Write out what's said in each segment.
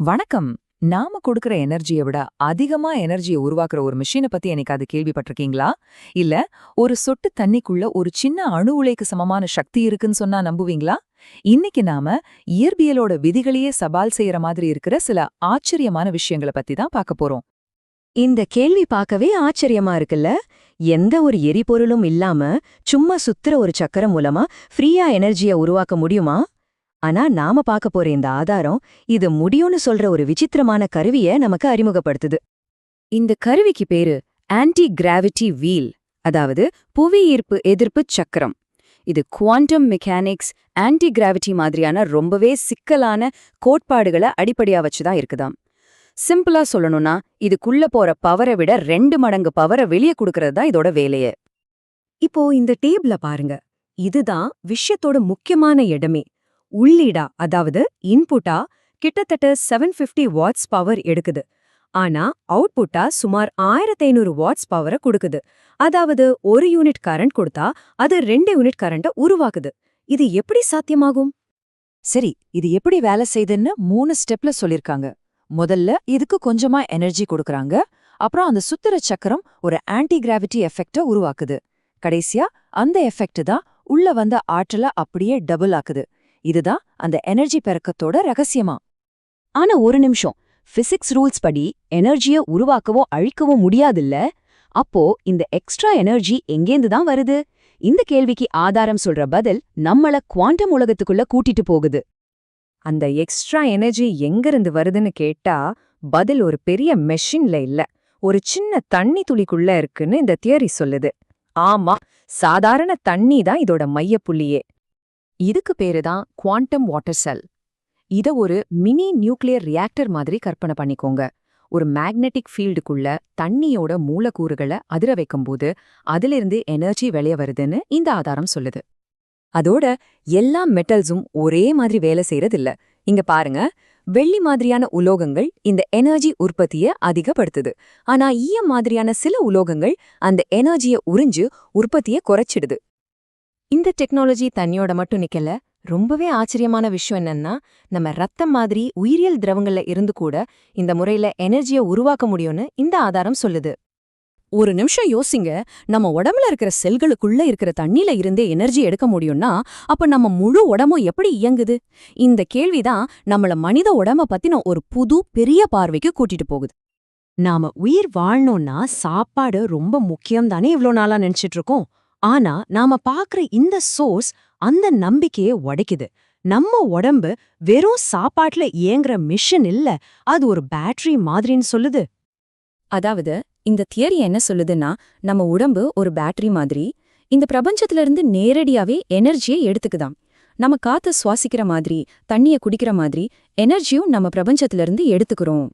வணக்கம். நாம கொடுக்கற எனர்ஜியை விட அதிகமா எனர்ஜியை உருவாக்குற ஒரு மிஷினை பத்தி என்னைக்காவது கேள்விப்பட்டிருக்கீங்களா? இல்ல ஒரு சொட்டு தண்ணிக்குள்ள ஒரு சின்ன அணு உலைக்கு சமமான சக்தி இருக்குன்னு சொன்னா நம்புவீங்களா? இன்னைக்கு நாம இயற்பியலோட விதிகளையே சவால் செய்யற மாதிரி இருக்கிற சில ஆச்சரியமான விஷயங்களை பத்தி தான் பார்க்க போறோம். இந்த கேள்வி பார்க்கவே ஆச்சரியமா இருக்குல்ல? எந்த ஒரு எரிபொருளும் இல்லாம சும்மா சுத்துற ஒரு சக்கரம் மூலமா ஃப்ரீயா எனர்ஜிய உருவாக்க முடியுமா? ஆனா நாம பார்க்க போற இந்த ஆதாரம் இது முடியும்னு சொல்ற ஒரு விசித்திரமான கருவிய நமக்கு அறிமுகப்படுத்துது. இந்த கருவிக்கு பேரு ஆன்டி கிராவிட்டி வீல் அதாவது புவி ஈர்ப்பு எதிர்ப்பு சக்கரம். இது குவாண்டம் மெக்கானிக்ஸ் ஆன்டி கிராவிட்டி மாதிரியான ரொம்பவே சிக்கலான கோட்பாடுகளை அடிப்படையா வச்சுதான் இருக்குதாம். சிம்பிளா சொல்லணும்னா இதுக்குள்ள போற பவரை விட ரெண்டு மடங்கு பவரை வெளியே கொடுக்கறது தான் இதோட வேலையே. இப்போ இந்த டேபிள பாருங்க. இதுதான் விஷயத்தோட முக்கியமான இடமே உள்ளீடா அதாவது இன்புட்டா கிட்டத்தட்ட செவன் ஃபிஃப்டி வாட்ஸ் பவர் எடுக்குது. ஆனா அவுட்புட்டா சுமார் ஆயிரத்தி ஐநூறு வாட்ஸ் பவரை கொடுக்குது. அதாவது ஒரு யூனிட் கரண்ட் கொடுத்தா அது ரெண்டு யூனிட் கரண்ட உருவாக்குது. இது எப்படி சாத்தியமாகும்? சரி இது எப்படி வேலை செய்யுதுன்னு மூணு ஸ்டெப்ல சொல்லிருக்காங்க. முதல்ல இதுக்கு கொஞ்சமா எனர்ஜி கொடுக்கறாங்க. அப்புறம் அந்த சுத்திர சக்கரம் ஒரு ஆன்டி கிராவிட்டி எஃபெக்ட உருவாக்குது. கடைசியா அந்த எஃபெக்ட் தான் உள்ள வந்த ஆற்றலை அப்படியே டபுள் ஆக்குது. இதுதான் அந்த எனர்ஜி பெருக்கத்தோட ரகசியமா? ஆனா ஒரு நிமிஷம். பிசிக்ஸ் ரூல்ஸ் படி எனர்ஜிய உருவாக்கவோ அழிக்கவோ முடியாதுல்ல? அப்போ இந்த எக்ஸ்ட்ரா எனர்ஜி எங்கேந்து தான் வருது? இந்த கேள்விக்கு ஆதாரம் சொல்ற பதில் நம்மள குவாண்டம் உலகத்துக்குள்ள கூட்டிட்டு போகுது. அந்த எக்ஸ்ட்ரா எனர்ஜி எங்கிருந்து வருதுன்னு கேட்டா பதில் ஒரு பெரிய மெஷின்ல இல்ல. ஒரு சின்ன தண்ணி துளிக்குள்ள இருக்குன்னு இந்த தியரி சொல்லுது. ஆமா சாதாரண தண்ணி தான் இதோட மையப்புள்ளியே. இதுக்கு பேரு தான் குவாண்டம் வாட்டர் செல். இத ஒரு மினி நியூக்ளியர் ரியாக்டர் மாதிரி கற்பனை பண்ணிக்கோங்க. ஒரு மேக்னெட்டிக் ஃபீல்டுக்குள்ள தண்ணியோட மூலக்கூறுகளை அதிர வைக்கும்போது அதிலிருந்து எனர்ஜி வெளிய வருதுன்னு இந்த ஆதாரம் சொல்லுது. அதோட எல்லா மெட்டல்ஸும் ஒரே மாதிரி வேலை செய்யறதில்ல. இங்க பாருங்க வெள்ளி மாதிரியான உலோகங்கள் இந்த எனர்ஜி உற்பத்திய அதிகப்படுத்துது. ஆனா ஈயம் மாதிரியான சில உலோகங்கள் அந்த எனர்ஜிய உறிஞ்சு உற்பத்திய குறைச்சிடுது. இந்த டெக்னாலஜி தண்ணியோட மட்டும் நிக்கல. ரொம்பவே ஆச்சரியமான விஷயம் என்னன்னா நம்ம ரத்தம் மாதிரி உயிரியல் திரவங்கள்ல இருந்து கூட இந்த முறையில எனர்ஜியை உருவாக்க முடியும்னு இந்த ஆதாரம் சொல்லுது. ஒரு நிமிஷம் யோசிங்க நம்ம உடம்புல இருக்கிற செல்களுக்குள்ள இருக்கிற தண்ணியில இருந்தே எனர்ஜி எடுக்க முடியும்னா அப்ப நம்ம முழு உடம்பும் எப்படி இயங்குது? இந்த கேள்விதான் நம்மள மனித உடம்ப பத்தின ஒரு புது பெரிய பார்வைக்கு கூட்டிட்டு போகுது. நாம உயிர் வாழணும்னா சாப்பாடு ரொம்ப முக்கியம் தானே இவ்ளோ நாளா நினைச்சிட்டு இருக்கோம். ஆனா நாம பாக்குற இந்த சோர்ஸ் அந்த நம்பிக்கையை உடைக்குது. நம்ம உடம்பு வெறும் சாப்பாட்டுல இயங்குற மிஷின் இல்ல அது ஒரு பேட்டரி மாதிரின்னு சொல்லுது. அதாவது இந்த தியரி என்ன சொல்லுதுன்னா நம்ம உடம்பு ஒரு பேட்டரி மாதிரி இந்த பிரபஞ்சத்துல இருந்து நேரடியாவே எனர்ஜியை எடுத்துக்குதாம். நம்ம காத்த சுவாசிக்கிற மாதிரி தண்ணிய குடிக்கிற மாதிரி எனர்ஜியும் நம்ம பிரபஞ்சத்துல இருந்து எடுத்துக்கிறோம்.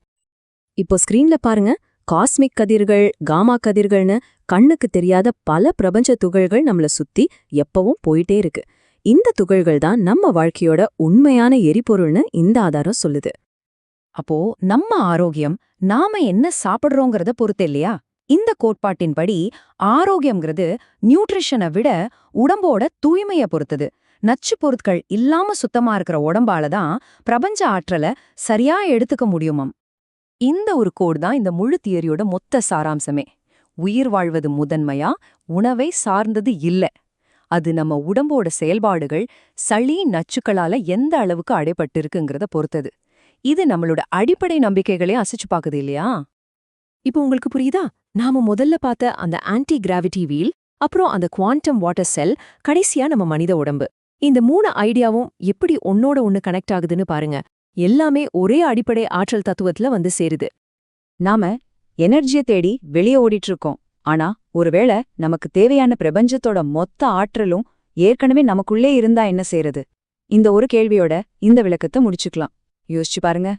இப்போ ஸ்கிரீன்ல பாருங்க காஸ்மிக் கதிர்கள் காமா கதிர்கள்னு கண்ணுக்கு தெரியாத பல பிரபஞ்ச துகள்கள் நம்மள சுத்தி எப்பவும் போயிட்டே இருக்கு. இந்த துகள்கள் தான் நம்ம வாழ்க்கையோட உண்மையான எரிபொருள்னு இந்த ஆதாரம் சொல்லுது. அப்போ நம்ம ஆரோக்கியம் நாம என்ன சாப்பிடுறோங்கிறத பொறுத்து இல்லையா? இந்த கோட்பாட்டின்படி ஆரோக்கியம்ங்கிறது நியூட்ரிஷனை விட உடம்போட தூய்மைய பொறுத்தது. நச்சு பொருட்கள் இல்லாம சுத்தமா இருக்கிற உடம்பால தான் பிரபஞ்ச ஆற்றல சரியா எடுத்துக்க முடியுமாம். இந்த ஒரு கோடு தான் இந்த முழு தியரியோட மொத்த சாராம்சமே. உயிர் வாழ்வது முதன்மையா உணவை சார்ந்தது இல்ல. அது நம்ம உடம்போட செயல்பாடுகள் சளி நச்சுக்களால எந்த அளவுக்கு அடைபட்டிருக்குங்கிறத பொறுத்தது. இது நம்மளோட அடிப்படை நம்பிக்கைகளே அசைச்சு பாக்குது இல்லையா? இப்போ உங்களுக்கு புரியுதா? நாம முதல்ல பார்த்த அந்த ஆன்டி கிராவிட்டி வீல் அப்புறம் அந்த குவாண்டம் வாட்டர் செல் கடைசியா நம்ம மனித உடம்பு. இந்த மூணு ஐடியாவும் எப்படி ஒன்னோட ஒன்னு கனெக்ட் ஆகுதுன்னு பாருங்க. எல்லாமே ஒரே அடிப்படை ஆற்றல் தத்துவத்துல வந்து சேருது. நாம எனர்ஜிய தேடி வெளியே ஓடிட்டு இருக்கோம் ஆனா ஒருவேளை நமக்கு தேவையான பிரபஞ்சத்தோட மொத்த ஆற்றலும் ஏற்கனவே நமக்குள்ளே இருந்தா என்ன செய்யறது இந்த ஒரு கேள்வியோட இந்த விளக்கத்தை முடிச்சுக்கலாம். யோசிச்சு பாருங்க.